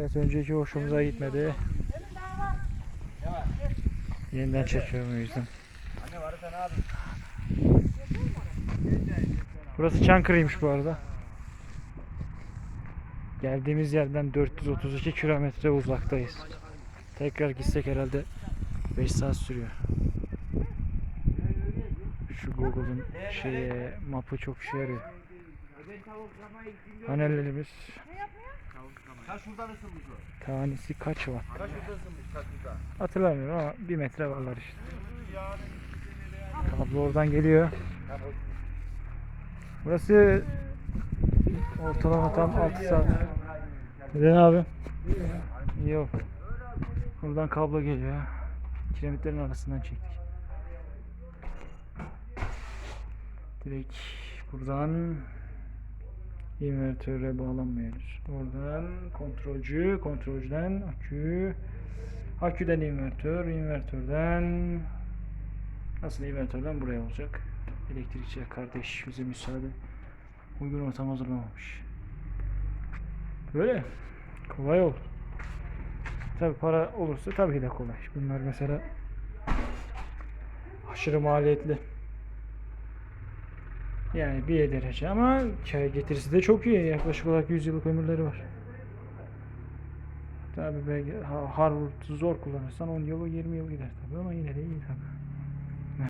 Evet önceki hoşumuza gitmedi. Yeniden çekiyorum o yüzden. Burası Çankırı'ymış bu arada. Geldiğimiz yerden 432 kilometre uzaktayız. Tekrar gitsek herhalde 5 saat sürüyor. Şu Google'ın şeye mapı çok işe yarıyor. Kaç şuradan ısınmış o? tanesi kaç watt? Kaç şurada ısınmış kaç şurada? Hatırlamıyorum ama 1 metre varlar işte. Kablo oradan geliyor. Burası ortalama tam 6 saat. Neden abi? Yok. Buradan kablo geliyor. Kiremitlerin arasından çektik. Direkt buradan invertöre bağlanmıyoruz. Oradan kontrolcü, kontrolcüden akü, aküden invertör, invertörden nasıl invertörden buraya olacak. Elektrikçi kardeş bize müsaade uygun ortam hazırlamamış. Böyle kolay oldu. Tabi para olursa tabii de kolay. Bunlar mesela aşırı maliyetli. Yani bir derece ama kâr getirisi de çok iyi. Yaklaşık olarak 100 yıllık ömürleri var. Tabi belki ha- Harvard'ı zor kullanırsan 10 yıl 20 yıl gider tabi ama yine de iyi tabi.